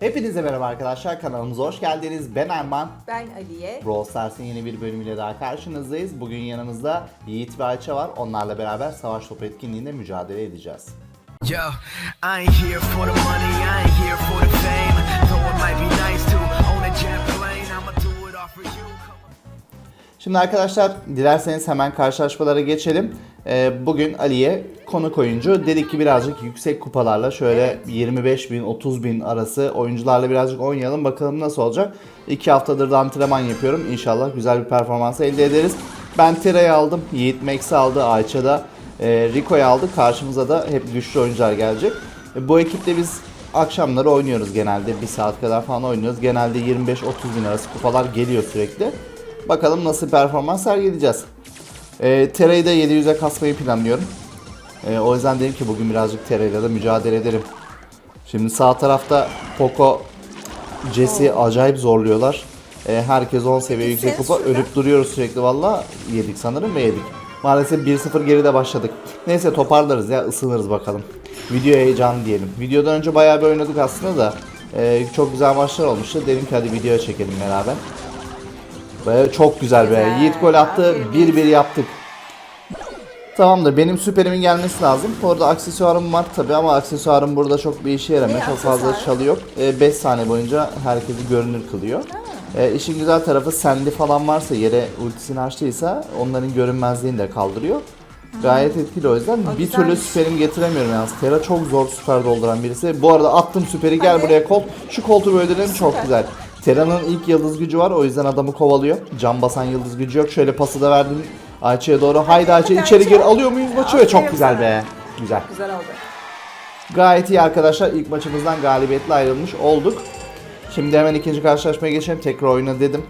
Hepinize merhaba arkadaşlar kanalımıza hoş geldiniz. Ben Erman. Ben Aliye. Brawl Stars'ın yeni bir bölümüyle daha karşınızdayız. Bugün yanımızda Yiğit ve Ayça var. Onlarla beraber savaş topu etkinliğinde mücadele edeceğiz. Yo, I ain't here for the money, I ain't here for the fame. Though it might be nice to own a jet plane, I'ma do it all for you. Come on. Şimdi arkadaşlar dilerseniz hemen karşılaşmalara geçelim. Ee, bugün Ali'ye konuk oyuncu. Dedik ki birazcık yüksek kupalarla şöyle 25 bin 30 bin arası oyuncularla birazcık oynayalım. Bakalım nasıl olacak. 2 haftadır da antrenman yapıyorum. İnşallah güzel bir performans elde ederiz. Ben Tera'yı aldım. Yiğit Max'i aldı. Ayça da e, Rico'yu aldı. Karşımıza da hep güçlü oyuncular gelecek. E, bu ekiple biz akşamları oynuyoruz genelde. 1 saat kadar falan oynuyoruz. Genelde 25-30 bin arası kupalar geliyor sürekli. Bakalım nasıl performans sergileyeceğiz. E, Tera'yı da 700'e kasmayı planlıyorum. E, o yüzden dedim ki bugün birazcık Tera'yla da mücadele edelim. Şimdi sağ tarafta Poco, Jesse acayip zorluyorlar. E, herkes 10 seviye yüksek kupa. Ölüp duruyoruz sürekli valla. Yedik sanırım ve yedik. Maalesef 1-0 geride başladık. Neyse toparlarız ya ısınırız bakalım. Video heyecanı diyelim. Videodan önce bayağı bir oynadık aslında da. e, çok güzel maçlar olmuştu. Dedim ki hadi videoya çekelim beraber. Ve çok güzel be. Yiğit gol attı. aferin. 1-1 yaptık. Tamamdır. Benim süperimin gelmesi lazım. Bu arada aksesuarım var tabi ama aksesuarım burada çok bir işe yaramıyor. Ne çok fazla aksesuarı? çalı yok. 5 saniye boyunca herkesi görünür kılıyor. E, işin güzel tarafı sendi falan varsa yere ultisini açtıysa onların görünmezliğini de kaldırıyor. Gayet etkili o yüzden. Bir türlü güzelmiş. süperimi getiremiyorum yalnız. Tera çok zor süper dolduran birisi. Bu arada attım süperi gel buraya Colt. Şu Colt'u böyle öldürelim çok güzel. Tera'nın ilk yıldız gücü var o yüzden adamı kovalıyor. Can basan yıldız gücü yok. Şöyle pası da verdim Ayça'ya doğru. Haydi Ayça içeri gir alıyor muyuz maçı? Ve çok güzel be. Güzel. Güzel oldu. Gayet iyi arkadaşlar. İlk maçımızdan galibiyetle ayrılmış olduk. Şimdi hemen ikinci karşılaşmaya geçelim. Tekrar oyna dedim.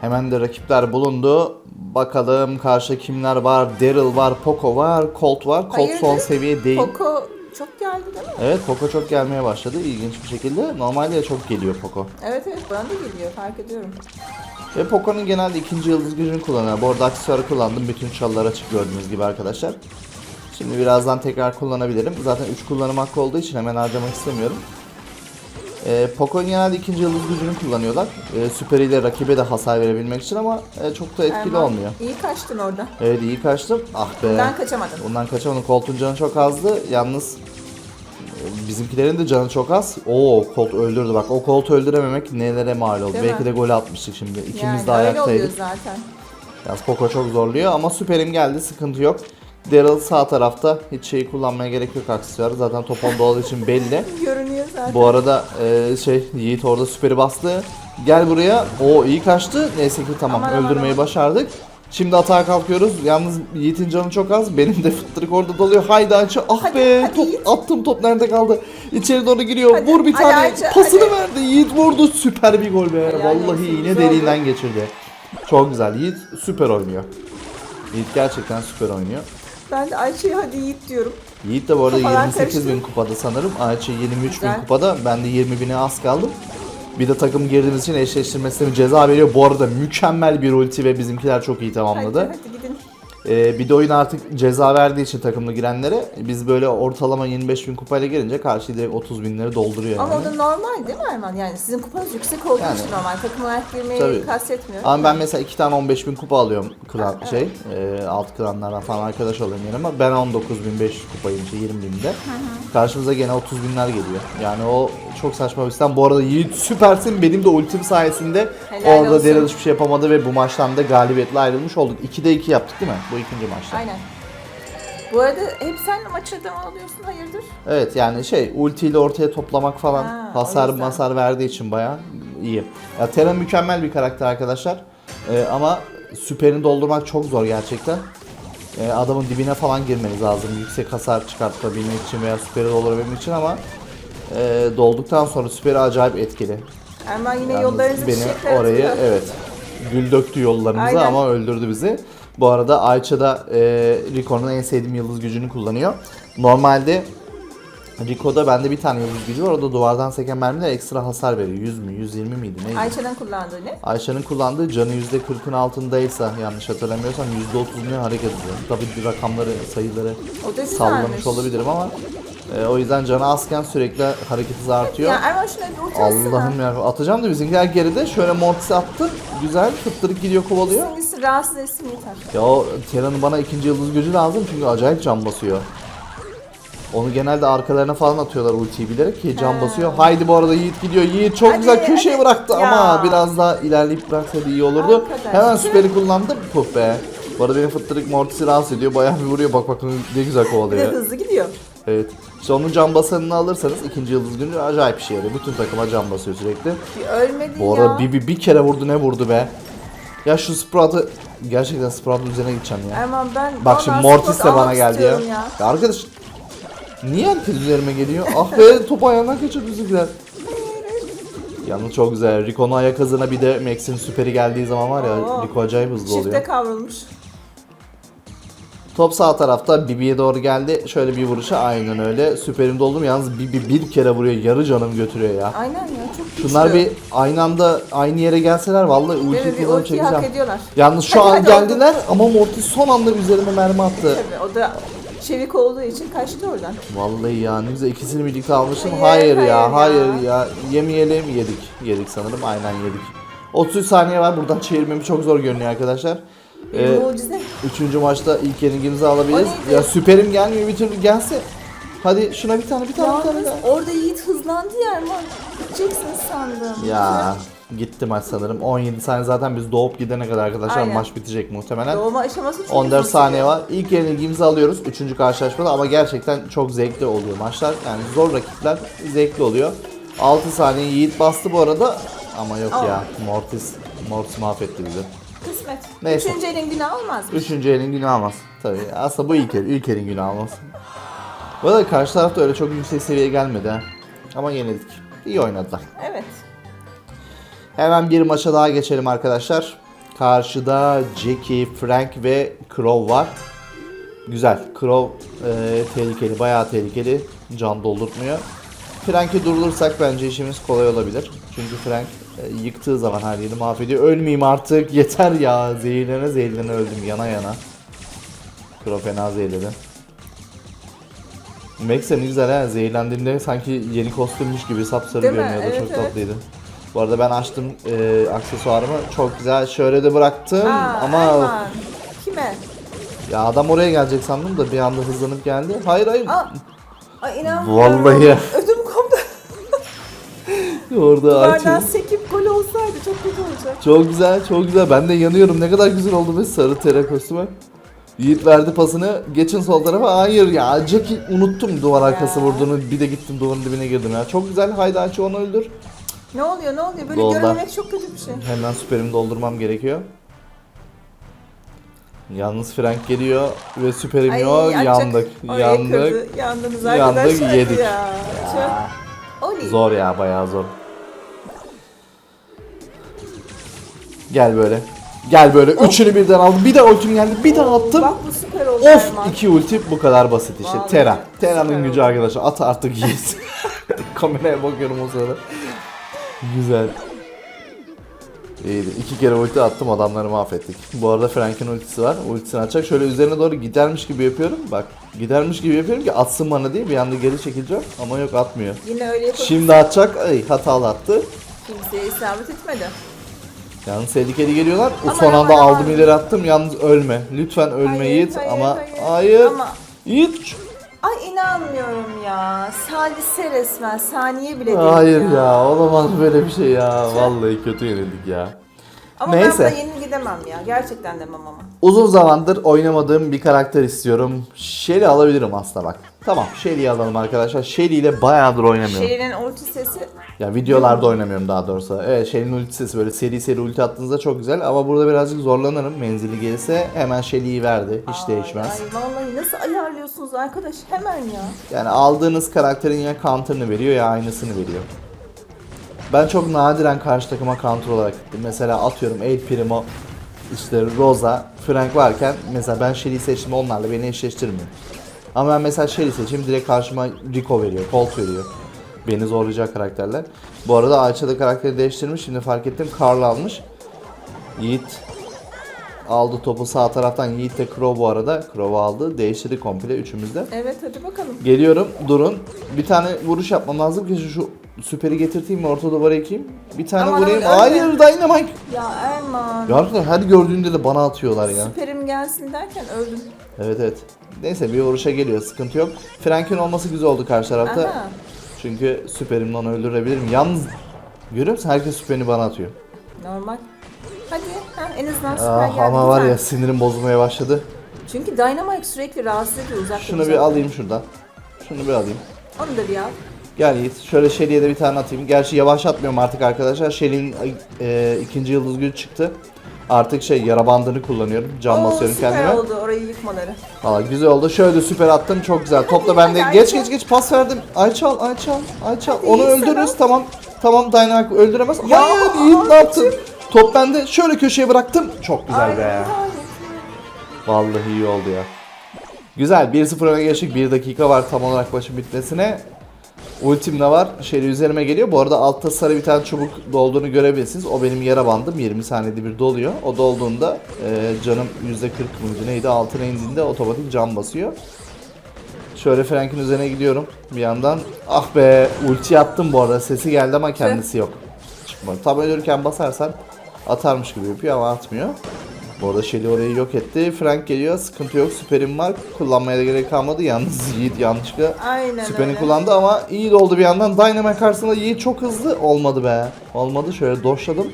Hemen de rakipler bulundu. Bakalım karşı kimler var? Daryl var, Poco var, Colt var. Colt son Hayırdır? seviye değil. Poco çok geldi değil mi? Evet Poco çok gelmeye başladı ilginç bir şekilde. Normalde de çok geliyor Poco. Evet evet bana da geliyor fark ediyorum. Ve Poco'nun genelde ikinci yıldız gücünü kullanıyor. Bu arada aksesuarı kullandım. Bütün çalılar açık gördüğünüz gibi arkadaşlar. Şimdi birazdan tekrar kullanabilirim. Zaten 3 kullanım hakkı olduğu için hemen harcamak istemiyorum. Ee, Poco'nun genelde ikinci yıldız gücünü kullanıyorlar. Ee, süperiyle rakibe de hasar verebilmek için ama e, çok da etkili Erman, olmuyor. İyi kaçtın orada. Evet iyi kaçtım. Ah be. Ben kaçamadım. Ondan kaçamadım. Colt'un canı çok azdı. Yalnız e, bizimkilerin de canı çok az. Oo Colt öldürdü bak. O Colt'u öldürememek nelere mal oldu. Değil Belki mi? de gol atmıştık şimdi. İkimiz yani de öyle ayaktaydık. oluyor zaten. Yalnız Poco çok zorluyor ama süperim geldi sıkıntı yok. Daryl sağ tarafta hiç şeyi kullanmaya gerek yok aksesuarı zaten top onda olduğu için belli. Görünüyor zaten. Bu arada e, şey Yiğit orada süperi bastı. Gel buraya. O iyi kaçtı. Neyse ki tamam aman, öldürmeyi aman. başardık. Şimdi atağa kalkıyoruz. Yalnız Yiğit'in canı çok az. Benim de fıttırık orada doluyor. Haydi Ayça. Ah Hadi, be. hadi top, Yiğit. attım top nerede kaldı? İçeri doğru giriyor. Hadi, Vur bir hadi tane. Ayça, Pasını hadi. verdi. Yiğit vurdu. Süper bir gol be. Helal Vallahi olsun, güzel deliğinden geçirdi. Çok güzel. Yiğit süper oynuyor. Yiğit gerçekten süper oynuyor. Ben de Ayça'ya hadi Yiğit diyorum. Yiğit de bu arada Kafalar 28 bin kupada sanırım. Ayça 23 bin kupada. Ben de 20 bine az kaldım. Bir de takım girdiğimiz için eşleştirmesine bir ceza veriyor. Bu arada mükemmel bir ulti ve bizimkiler çok iyi Hadi, tamamladı. hadi gidin. Ee, bir de oyun artık ceza verdiği için takımlı girenlere biz böyle ortalama 25 bin kupayla gelince karşı direkt 30 binleri dolduruyor Ama o yani. da normal değil mi Erman? Yani sizin kupanız yüksek olduğu Yani. için normal. Takım olarak girmeyi Tabii. kastetmiyorum. Ama ben mesela iki tane 15 bin kupa alıyorum klan, şey e, alt klanlardan falan arkadaş oluyorum yani ama ben 19.500 kupayım işte 20 binde. Karşımıza gene 30 binler geliyor. Yani o çok saçma bir sistem. Bu arada Yiğit süpersin. Benim de ultim sayesinde Helal orada olsun. Daryl hiçbir şey yapamadı ve bu maçtan da galibiyetle ayrılmış olduk. 2'de 2 yaptık değil mi? Bu ikinci maçta. Aynen. Bu arada hep sen maçta devam alıyorsun hayırdır? Evet yani şey ultiyle ortaya toplamak falan Ha, hasar masar verdiği için bayağı iyi. Ya Terra mükemmel bir karakter arkadaşlar. Ee, ama süperini doldurmak çok zor gerçekten. Ee, adamın dibine falan girmeniz lazım yüksek hasar çıkartabilmek için veya süperi doldurabilmek için ama e, dolduktan sonra süperi acayip etkili. Erman yine Yalnız yollarınızı beni atıyor. evet gül döktü yollarımıza Aynen. ama öldürdü bizi. Bu arada Ayça da e, Rico'nun en sevdiğim yıldız gücünü kullanıyor. Normalde Rico'da bende bir tane yıldız gücü var. O da duvardan seken mermiler ekstra hasar veriyor. 100 mü 120 miydi neydi? Ayça'nın kullandığı ne? Ayşe'nin kullandığı canı %40'ın altındaysa yanlış hatırlamıyorsam %30 ne hareket ediyor. Tabii rakamları, sayıları sallamış olabilirim ama e, o yüzden canı azken sürekli hareket hızı artıyor. Ya Erman şuna bir. Allah'ım ya atacağım da bizimkiler geride şöyle mortis attı güzel fıttırık gidiyor kovalıyor. Hangisi rahatsız etsin yeter. Ya o Terra'nın bana ikinci yıldız gücü lazım çünkü acayip can basıyor. Onu genelde arkalarına falan atıyorlar ultiyi bilerek ki can basıyor. Haydi bu arada Yiğit gidiyor. Yiğit çok Hadi, güzel köşeye hadi. bıraktı Ya. ama biraz daha ilerleyip bıraksaydı iyi olurdu. Arkadaş. Hemen süperi kullandı. Puh be. Bu arada benim fıttırık mortisi rahatsız ediyor. Bayağı bir vuruyor. Bak bak ne güzel Bir de kovalıyor. hızlı gidiyor. Evet. İşte onun can basanını alırsanız ikinci yıldız günü acayip bir şey yarıyor. Bütün takıma can basıyor sürekli. Bir ölmedi Bu ya. arada bir, bir, bir kere vurdu ne vurdu be. Ya şu Sprout'u gerçekten Sprout'un üzerine gideceğim ya. Erman ben Bak şimdi vallahi Mortis de bana almak geldi ya. istiyorum ya. ya. arkadaş niye herkes üzerime geliyor? Ah be topu ayağından kaçırdı bizimkiler. Yalnız çok güzel. Rico'nun ayak hızına bir de Max'in süperi geldiği zaman var ya Oo. Rico acayip hızlı Çifte oluyor. kavrulmuş. Top sağ tarafta Bibi'ye doğru geldi. Şöyle bir vuruşa aynen öyle. Süperimde oldum yalnız Bibi bir kere vuruyor. Yarı canım götürüyor ya. Aynen ya çok güçlü. Şunlar bir aynı anda aynı yere gelseler vallahi ulti Evet, kullanıp ultiyi hak çekeceğim. ediyorlar. Yalnız şu Hadi, an hadi, geldiler ama Mortis son anda üzerime mermi attı. Tabii o da çevik olduğu için kaçtı oradan. Vallahi ya ne güzel ikisini birlikte almışım. Hayır, Hayır, ya, hayır hayır ya. Yemeyelim yedik. Yedik sanırım. Aynen yedik. 33 saniye var. Buradan çevirmemiz çok zor görünüyor arkadaşlar. Ee, mucize. üçüncü maçta ilk yenilgimizi alabiliriz. O neydi? Ya süperim gelmiyor bir türlü gelse. Hadi şuna bir tane bir tane bir tane Yalnız daha. orada Yiğit hızlandı ya Erman. Gideceksin sandım. Ya gitti maç sanırım. 17 saniye zaten biz doğup gidene kadar arkadaşlar Aynen. maç bitecek muhtemelen. Doğma aşaması çok 14 uzun saniye var. İlk yenilgimizi alıyoruz. Üçüncü karşılaşmada ama gerçekten çok zevkli oluyor maçlar. Yani zor rakipler zevkli oluyor. 6 saniye Yiğit bastı bu arada. Ama yok Aa. ya. Mortis Mortis mahvetti bizi. Kısmet. Neyse. Üçüncü elin günah olmaz mı? Üçüncü elin günü almaz. Tabii aslında bu ilk el. İlk elin günü almaz. Bu arada karşı tarafta öyle çok yüksek seviyeye gelmedi ha. Ama yenildik. İyi oynadılar. Evet. Hemen bir maça daha geçelim arkadaşlar. Karşıda Jackie, Frank ve Crow var. Güzel. Crow e, tehlikeli, bayağı tehlikeli. Can doldurtmuyor. Frank'i durdurursak bence işimiz kolay olabilir. Çünkü Frank e, yıktığı zaman her yeri mahvediyor. Ölmeyeyim artık. Yeter ya. Zehirlene zehirlene öldüm yana yana. Crow fena zehirledi. Max de ne güzel ha. Zehirlendiğinde sanki yeni kostümmüş gibi sapsarı görünüyordu. Evet, Çok evet. tatlıydı. Bu arada ben açtım e, aksesuarımı. Çok güzel. Şöyle de bıraktım Aa, ama Erman. Kime? ya adam oraya gelecek sandım da bir anda hızlanıp geldi. Hayır hayır. Aa. Ay inanmıyorum. Vallahi. Ödüm koptu. Orada Duvardan açıyor. sekip gol olsaydı çok kötü olacak. Çok güzel, çok güzel. Ben de yanıyorum. Ne kadar güzel oldu be sarı tere kostüme. Yiğit verdi pasını. Geçin sol tarafa. Hayır ya. Jackie unuttum duvar arkası Ya. vurduğunu. Bir de gittim duvarın dibine girdim ya. Çok güzel. Haydi aç onu öldür. Ne oluyor ne oluyor? Böyle Golda. görmemek çok kötü bir şey. Hemen süperimi doldurmam gerekiyor. Yalnız Frank geliyor ve süperim yok. Yandık. oraya Yandık. kırdı. Yandınız Yandık, yedik. Ya. Ya. Çok. Zor ya bayağı zor. Gel böyle. Gel böyle. Üçünü birden aldım. Bir de ultim geldi. Bir daha attım. Bak bu süper oldu Of Erman. iki ulti bu kadar basit işte. Vallahi Terra. süper Terra'nın gücü oldu. arkadaşlar. At artık yiğit. Kameraya bakıyorum o sırada. Güzel. İyiydi. İki kere ulti attım adamları mahvettik. Bu arada Frank'in ultisi var. Ultisini atacak. Şöyle üzerine doğru gidermiş gibi yapıyorum. Bak gidermiş gibi yapıyorum ki atsın bana diye bir anda geri çekileceğim. Ama yok atmıyor. Yine öyle yapıp Şimdi atacak. Ay hatalı attı. kimseye isabet etmedi. Yalnız tehlikeli geliyorlar. O Aman, son anda aldım ileri attım. Yalnız ölme. Lütfen ölme Hayır, Yiğit. hayır, ama hayır. hayır. Ama Yiğit. Ay inanmıyorum ya. Salise resmen. Saniye bile değil Hayır ya. ya. olamaz böyle bir şey ya. Vallahi kötü yenildik ya. Ama Neyse. ben buna yenil gidemem ya. Gerçekten demem ama. Uzun zamandır oynamadığım bir karakter istiyorum. Shelly alabilirim aslında bak. Tamam Shelly'yi alalım arkadaşlar. Shelly ile bayağıdır oynamıyorum. Şehrin ulti sesi Ya videolarda oynamıyorum daha doğrusu. Evet Shelly'nin ulti sesi böyle seri seri ulti attığınızda çok güzel ama burada birazcık zorlanırım. Menzili gelirse hemen Shelly'yi verdi. Hiç değişmez. Ay vallahi nasıl ayarlıyorsunuz arkadaş hemen ya. Yani aldığınız karakterin ya counter'ını veriyor ya aynısını veriyor. Ben çok nadiren karşı takıma counter olarak gittim. Mesela atıyorum El Primo, işte Rosa, Frank varken mesela ben Shelly'i seçtim onlarla beni eşleştirmiyor. Ama ben mesela Shelly seçeyim direkt karşıma Rico veriyor, Colt veriyor. Beni zorlayacak karakterler. Bu arada Ayça da karakteri değiştirmiş. Şimdi fark ettim Karl almış. Yiğit aldı topu sağ taraftan. Yiğit de Crow bu arada. Crow aldı. Değiştirdi komple üçümüz de. Evet hadi bakalım. Geliyorum. Durun. Bir tane vuruş yapmam lazım ki şu, süperi getirteyim mi orta duvara ekeyim. Bir tane Aman vurayım. öyle. Hayır Dynamite. Ya Erman. Gerçekten her gördüğünde de bana atıyorlar ya. Süperim gelsin derken öldüm. Evet evet. Neyse bir vuruşa geliyor. Sıkıntı yok. Frank'in olması güzel oldu karşı tarafta. Aha. Çünkü süperimle onu öldürebilirim. Yalnız görüyor musun? Herkes süperini bana atıyor. Normal. Hadi ha, en azından süper Ah, geldi. ama var güzel. ya sinirim bozulmaya başladı. Çünkü Dynamite sürekli rahatsız ediyor uzakta. Şunu bir alayım şuradan. Şunu bir alayım. Onu da bir al. Gel Yiğit. Şöyle Shelly'e de bir tane atayım. Gerçi yavaşlatmıyorum artık arkadaşlar. Shelly'nin e, ikinci yıldız gücü çıktı. Artık şey yara bandını kullanıyorum. Can Oo, basıyorum süper kendime. oldu orayı yıkmaları. Valla güzel oldu. Şöyle süper attım. Çok güzel. Topla bende. hadi, Geç Ayça. geç geç pas verdim. Ayça al, Ayça al, Ayça al. Hadi, Onu öldürürüz. Tamam. Tamam Dynamite öldüremez. Ya, Hayır Yiğit ne yaptın? Top bende. Şöyle köşeye bıraktım. Çok güzel be. Vallahi iyi oldu ya. Güzel 1-0 öne geçtik. 1 dakika var tam olarak maçın bitmesine. Ultim de var. Şeyle üzerime geliyor. Bu arada altta sarı bir tane çubuk dolduğunu görebilirsiniz. O benim yara bandım. 20 saniyede bir doluyor. O dolduğunda e, canım %40 mıydı neydi? Altına indiğinde otomatik can basıyor. Şöyle Frank'in üzerine gidiyorum bir yandan. Ah be ulti attım bu arada. Sesi geldi ama kendisi yok. Çıkmadı. Tam ölürken basarsan atarmış gibi yapıyor ama atmıyor. Bu arada Shelly orayı yok etti. Frank geliyor. Sıkıntı yok. Süperim var. Kullanmaya da gerek kalmadı. Yalnız Yiğit yanlışlıkla Aynen süperini öyle. kullandı ama iyi de oldu bir yandan. Dynamite karşısında Yiğit çok hızlı. Olmadı be. Olmadı. Şöyle doşladım.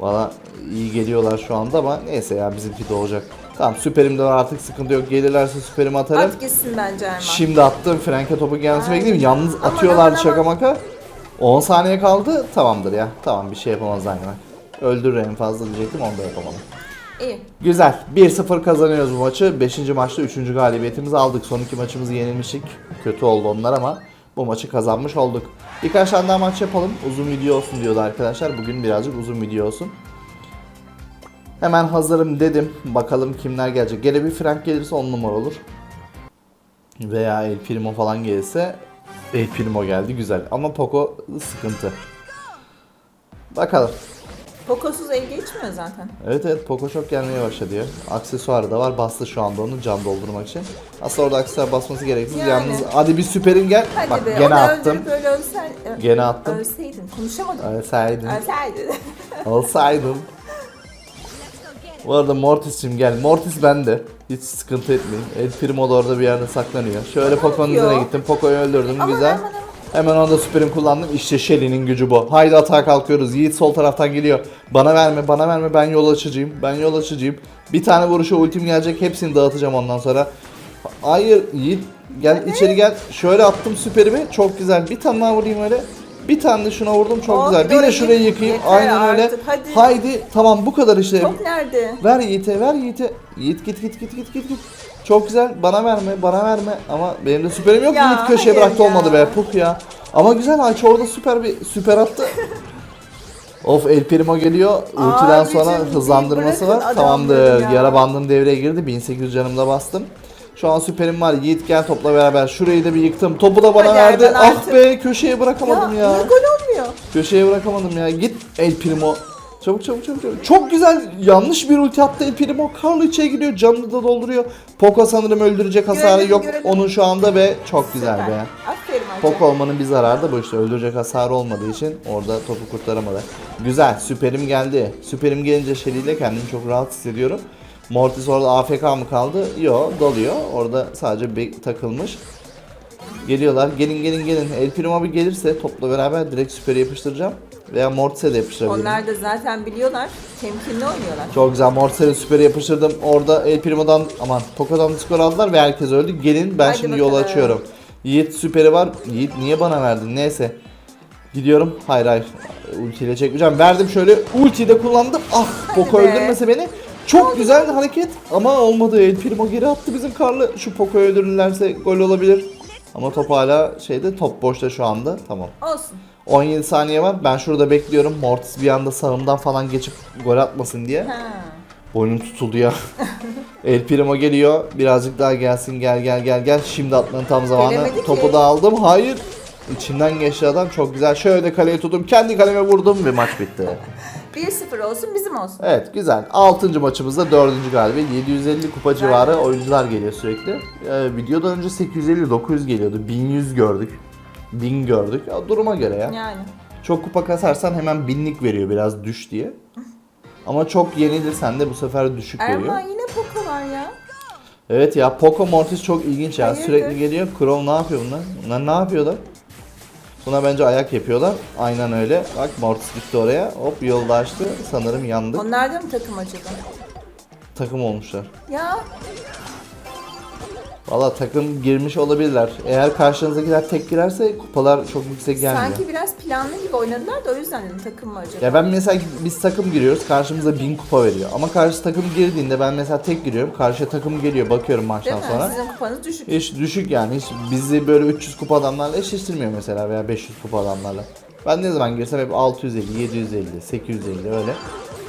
Valla iyi geliyorlar şu anda ama neyse ya bizimki de olacak. Tamam süperim de var artık sıkıntı yok. Gelirlerse süperimi atarım. At gitsin bence Erman. Şimdi attım. Frank'e topu gelmesi Ay. bekleyeyim. Yalnız Aman, atıyorlar aman, şaka maka. 10 saniye kaldı. Tamamdır ya. Tamam bir şey yapamaz Dynamite. Öldürür en fazla diyecektim onu da yapamadım. İyi. Güzel. 1-0 kazanıyoruz bu maçı. 5. maçta 3. galibiyetimizi aldık. Son iki maçımızı yenilmiştik. Kötü oldu onlar ama bu maçı kazanmış olduk. Birkaç tane daha maç yapalım. Uzun video olsun diyordu arkadaşlar. Bugün birazcık uzun video olsun. Hemen hazırım dedim. Bakalım kimler gelecek. Gene bir Frank gelirse 10 numara olur. Veya El Primo falan gelirse El Primo geldi güzel. Ama Poco sıkıntı. Bakalım. Pokosuz el geçmiyor zaten. Evet evet Poco çok gelmeye başladı ya. Aksesuarı da var. Bastı şu anda onu can doldurmak için. Aslında orada aksesuar basması gereksiz. Yani. Yalnız hadi bir süperin gel. Hadi Bak be. gene onu attım. öldürüp öyle ölsen, ö- Gene attım. Ölseydin. Konuşamadım. Ölseydin. Ölseydin. Olsaydım. Bu arada Mortis'cim gel. Mortis bende. Hiç sıkıntı etmeyin. El Primo da orada bir yerde saklanıyor. Şöyle Poco'nun yapıyor? üzerine gittim. Poco'yu öldürdüm. Aman, Güzel. aman, aman. Hemen onda süperim kullandım. İşte Shelly'nin gücü bu. Haydi atağa kalkıyoruz. Yiğit sol taraftan geliyor. Bana verme, bana verme. Ben yol açıcıyım. Ben yol açıcıyım. Bir tane vuruşa ultim gelecek. Hepsini dağıtacağım ondan sonra. Hayır Yiğit. Gel içeri gel. Şöyle attım süperimi. Çok güzel. Bir tane daha vurayım öyle. Bir tane de şuna vurdum. Çok Oh, güzel. bir de şurayı yık- yıkayım. yeter Aynen öyle. artık, hadi. Haydi. Tamam bu kadar işte. Top nerede? Ver Yiğit'e, ver Yiğit'e. Yiğit git git git git git git. Çok güzel. Bana verme, bana verme. Ama benim de süperim yok. Ya, Yiğit köşeye hayır bıraktı ya. olmadı be. Puh ya. Ama güzel Ayça orada süper bir süper attı. of El Primo geliyor. Ultiden sonra hızlandırması bırakın var. adamları Tamamdır. ya. Yara bandın devreye girdi. 1800 canımda bastım. Şu an süperim var. Yiğit gel topla beraber. Şurayı da bir yıktım. Topu da bana Hadi verdi. Ah artık. be köşeye bırakamadım ya. niye gol olmuyor? Köşeye bırakamadım ya. Git El Primo. Çabuk çabuk çabuk çabuk. Çok güzel yanlış bir ulti attı El Primo. Carlo içeri giriyor. Canını da dolduruyor. Poco sanırım öldürecek hasarı Görelim, yok görelim. onun şu anda ve çok güzel Süper. be. Aferin. Poco olmanın bir zararı da bu işte öldürecek hasarı olmadığı için orada topu kurtaramadı. Güzel süperim geldi. Süperim gelince Shelly ile kendimi çok rahat hissediyorum. Mortis orada AFK mı kaldı? Yo doluyor. Orada sadece takılmış. Geliyorlar. Gelin gelin gelin. El Primo bir gelirse topla beraber direkt süperi yapıştıracağım. Veya Mortis'e de yapıştırabilirim. Onlar da zaten biliyorlar. Temkinli oynuyorlar. Çok güzel. Mortis'e de süperi yapıştırdım. Orada El Primo'dan aman Poco'dan skor aldılar ve herkes öldü. Gelin ben Hadi şimdi yol bakalım. açıyorum. Yiğit süperi var. Yiğit niye bana verdin? Neyse. Gidiyorum. Hayır hayır. Ultiyle çekmeyeceğim. Verdim şöyle. Ultiyi de kullandım. Ah Poco be. öldürmese beni. Çok güzel hareket ama olmadı. El Primo geri attı bizim Karlı. Şu Poco'yu öldürürlerse gol olabilir. Ama top hala şeyde top boşta şu anda. Tamam. Olsun. 17 saniye var. Ben şurada bekliyorum. Mortis bir anda sağımdan falan geçip gol atmasın diye. Ha. Boynum tutuldu ya. El Primo geliyor. Birazcık daha gelsin. Gel gel gel gel. Şimdi atmanın tam zamanı. Gelemedi ki. Topu da aldım. Hayır. İçinden geçti adam. Çok güzel. Şöyle de kaleye tuttum. Kendi kaleme vurdum ve maç bitti. 1-0 olsun bizim olsun. Evet güzel. 6. maçımızda 4. galibiyet. 750 kupa civarı oyuncular geliyor sürekli. Ee, videodan önce 850-900 geliyordu. 1100 gördük. 1000 gördük. Ya, duruma göre ya. Yani. Çok kupa kasarsan hemen binlik veriyor biraz düş diye. Ama çok yenilirsen de bu sefer düşük veriyor. Erman yine Poco var ya. Evet ya Poco Mortis çok ilginç ya. Hayırdır? Sürekli geliyor. Crow ne yapıyor bunlar? Bunlar ne yapıyorlar? Buna bence ayak yapıyorlar. Aynen öyle. Bak Mortis gitti oraya. Hop yolda açtı. Sanırım yandık. Onlar da mı takım acaba? Takım olmuşlar. Ya Valla takım girmiş olabilirler. Eğer karşınızdakiler tek girerse kupalar çok yüksek gelmiyor. sanki biraz planlı gibi oynadılar da o yüzden dedim takım mı acaba? Ya ben mesela biz takım giriyoruz karşımıza 1000 kupa veriyor. Ama karşı takım girdiğinde ben mesela tek giriyorum. Karşı takım geliyor bakıyorum Değil maçtan mi? sonra. Sizin kupanız düşük. Hiç düşük yani. Hiç bizi böyle 300 kupa adamlarla eşleştirmiyor mesela veya 500 kupa adamlarla. Ben ne zaman girsem hep 650, 750, 850 öyle.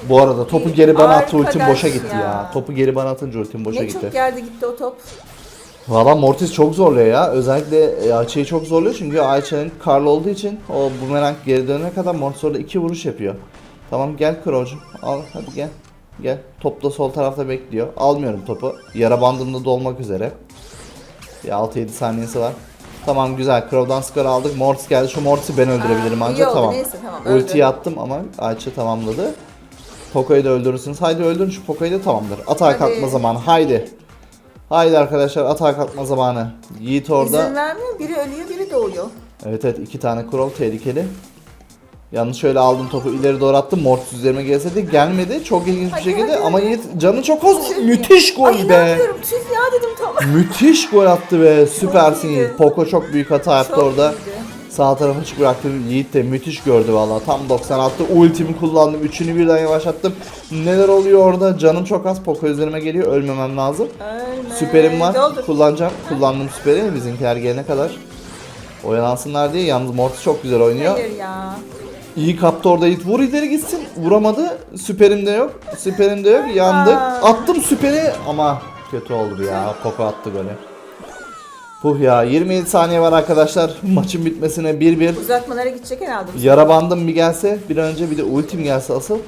Bu arada topu geri bana attı ultim boşa gitti ya. ya. Topu geri bana atınca ultim boşa ne gitti. çok yerde gitti o top. Valla Mortis çok zorluyor ya. Özellikle e, Ayça'yı çok zorluyor çünkü Ayça'nın karlı olduğu için o bumerang geri dönene kadar Mortis orada iki vuruş yapıyor. Tamam gel Crow'cum. Al hadi gel. Gel. Top da sol tarafta bekliyor. Almıyorum topu. Yara bandımda dolmak üzere. Bir 6-7 saniyesi var. Tamam güzel. Crow'dan skor aldık. Mortis geldi. Şu Mortis'i ben öldürebilirim Aa, ancak oldu. tamam. Neyse, tamam. Ultiyi attım ama Ayça tamamladı. Poco'yu da öldürürsünüz. Haydi öldürün şu Poco'yu da tamamdır. Atağa kalkma zamanı. Haydi. Haydi arkadaşlar atağa kalkma zamanı. Yiğit orada. İzin vermiyor. Biri ölüyor, biri doğuyor. Evet evet iki tane crow tehlikeli. Yalnız şöyle aldım topu ileri doğru attım. Mortis üzerime gelse de gelmedi. Çok ilginç bir Hadi, şekilde hadi, ama hadi. Yiğit canı çok az. Müthiş gol Ay be. inanmıyorum. Tüh ya dedim tamam. Müthiş gol attı be. Süpersin. Yiğit. Poco çok büyük hata yaptı Çok orada. iyiydi. Sağ tarafı açık bıraktım. Yiğit de müthiş gördü valla. Tam 90 attı. Ultimi kullandım. Üçünü birden yavaşlattım. Neler oluyor orada? Canım çok az. Poco üzerime geliyor. Ölmemem lazım. Ölme. Süperim var. Doldur. Kullanacağım. Kullandım süperi bizimkiler gelene kadar. Oyalansınlar diye. Yalnız Mortis çok güzel oynuyor. Hayır ya. İyi kaptı orada Yiğit. Vur ileri gitsin. Vuramadı. Süperim de yok. Süperim de yok. Yandık. Attım süperi ama kötü oldu ya. Poco attı golü. Puh ya 27 saniye var arkadaşlar. Maçın bitmesine 1-1. Uzatmalara gidecek herhalde. Yara bandım bir gelse bir an önce bir de ultim gelse asıl.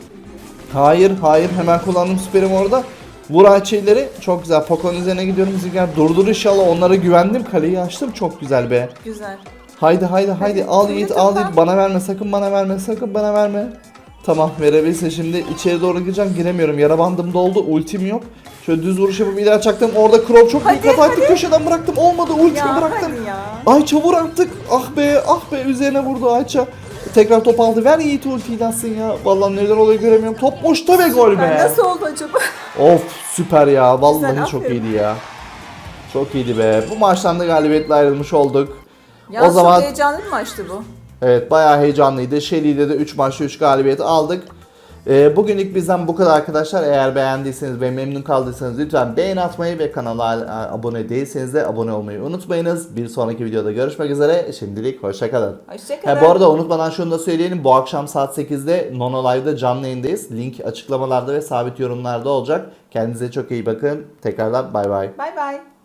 Hayır hayır hemen kullandım süperim orada. Vur Ayçi'leri çok güzel. Poco'nun üzerine gidiyorum bizimkiler. Durdur inşallah onlara güvendim. Kaleyi açtım çok güzel be. Güzel. Haydi haydi haydi Hadi, al Yiğit al Yiğit bana verme sakın bana verme sakın bana verme. Tamam verebilirse şimdi içeri doğru gireceğim giremiyorum yara bandım doldu ultim yok. Şöyle düz vuruş yapıp ileri çaktım orada Crow çok büyük hata etti hadi. köşeden bıraktım olmadı ultimi Ya bıraktım. hadi ya. Ayça vur artık ah be ah be üzerine vurdu Ayça. Tekrar top aldı ver Yiğit ultiyi atsın ya. Vallahi neler oluyor göremiyorum top boşta be gol Ben be. nasıl oldu acaba? Of süper ya vallahi Güzel, çok aferin. iyiydi ya. Çok iyiydi be. Bu maçtan da galibiyetle ayrılmış olduk. Ya o zaman çok heyecanlı bir maçtı bu. Evet bayağı heyecanlıydı. Shelly'de de 3 maçta 3 galibiyet aldık. Ee, bugünlük bizden bu kadar arkadaşlar. Eğer beğendiyseniz ve memnun kaldıysanız lütfen beğen atmayı ve kanala e, abone değilseniz de abone olmayı unutmayınız. Bir sonraki videoda görüşmek üzere. Şimdilik hoşçakalın. Hoşçakalın. Ha, bu arada unutmadan şunu da söyleyelim. Bu akşam saat 8'de Nono Live'da canlı yayındayız. Link açıklamalarda ve sabit yorumlarda olacak. Kendinize çok iyi bakın. Tekrardan bay bay. Bay bay.